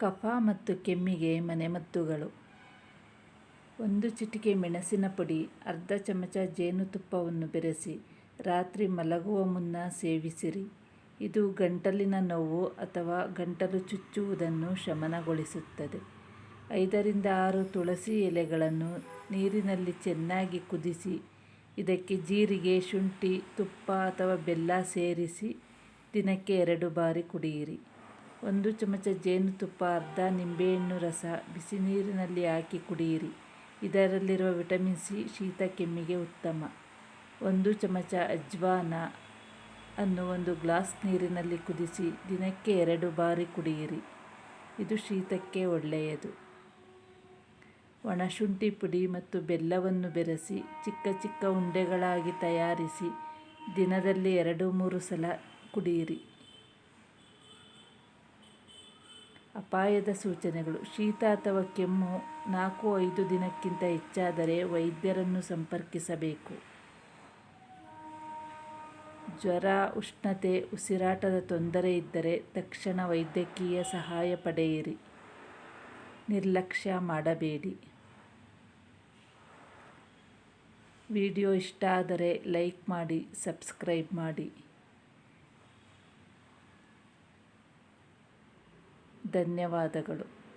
ಕಫ ಮತ್ತು ಕೆಮ್ಮಿಗೆ ಮನೆಮದ್ದುಗಳು ಒಂದು ಚಿಟಿಕೆ ಮೆಣಸಿನ ಪುಡಿ, ಅರ್ಧ ಚಮಚ ಜೇನುತುಪ್ಪವನ್ನು ಬೆರೆಸಿ, ರಾತ್ರಿ ಮಲಗುವ ಮುನ್ನ ಸೇವಿಸಿರಿ. ಇದು ಗಂಟಲಿನ ನೋವು ಅಥವಾ ಗಂಟಲು ಚುಚ್ಚುವುದನ್ನು ಶಮನಗೊಳಿಸುತ್ತದೆ. ಐದರಿಂದ ಆರು ತುಳಸಿ ಎಲೆಗಳನ್ನು ನೀರಿನಲ್ಲಿ ಚೆನ್ನಾಗಿ ಕುದಿಸಿ, ಇದಕ್ಕೆ ಜೀರಿಗೆ, ಶುಂಠಿ, ತುಪ್ಪ ಅಥವಾ ಬೆಲ್ಲ ಸೇರಿಸಿ ದಿನಕ್ಕೆ ಎರಡು ಬಾರಿ ಕುಡಿಯಿರಿ. ಒಂದು ಚಮಚ ಜೇನುತುಪ್ಪ ಅರ್ಧ ನಿಂಬೆಹಣ್ಣು ರಸ ಬಿಸಿ ನೀರಿನಲ್ಲಿ ಹಾಕಿ ಕುಡಿಯಿರಿ. ಇದರಲ್ಲಿರುವ ವಿಟಮಿನ್ ಸಿ ಶೀತ ಕೆಮ್ಮಿಗೆ ಉತ್ತಮ. ಒಂದು ಚಮಚ ಅಜ್ವಾನ ಅನ್ನು ಒಂದು ಗ್ಲಾಸ್ ನೀರಿನಲ್ಲಿ ಕುದಿಸಿ ದಿನಕ್ಕೆ ಎರಡು ಬಾರಿ ಕುಡಿಯಿರಿ. ಇದು ಶೀತಕ್ಕೆ ಒಳ್ಳೆಯದು. ಒಣಶುಂಠಿ ಪುಡಿ ಮತ್ತು ಬೆಲ್ಲವನ್ನು ಬೆರೆಸಿ ಚಿಕ್ಕ ಚಿಕ್ಕ ಉಂಡೆಗಳಾಗಿ ತಯಾರಿಸಿ ದಿನದಲ್ಲಿ ಎರಡು ಮೂರು ಸಲ ಕುಡಿಯಿರಿ. ಅಪಾಯದ ಸೂಚನೆಗಳು. ಶೀತ ಅಥವಾ ಕೆಮ್ಮು ನಾಲ್ಕು ಐದು ದಿನಕ್ಕಿಂತ ಹೆಚ್ಚಾದರೆ ವೈದ್ಯರನ್ನು ಸಂಪರ್ಕಿಸಬೇಕು. ಜ್ವರ, ಉಷ್ಣತೆ, ಉಸಿರಾಟದ ತೊಂದರೆ ಇದ್ದರೆ ತಕ್ಷಣ ವೈದ್ಯಕೀಯ ಸಹಾಯ ಪಡೆಯಿರಿ. ನಿರ್ಲಕ್ಷ್ಯ ಮಾಡಬೇಡಿ. ವಿಡಿಯೋ ಇಷ್ಟ ಆದರೆ ಲೈಕ್ ಮಾಡಿ, ಸಬ್ಸ್ಕ್ರೈಬ್ ಮಾಡಿ. ಧನ್ಯವಾದಗಳು.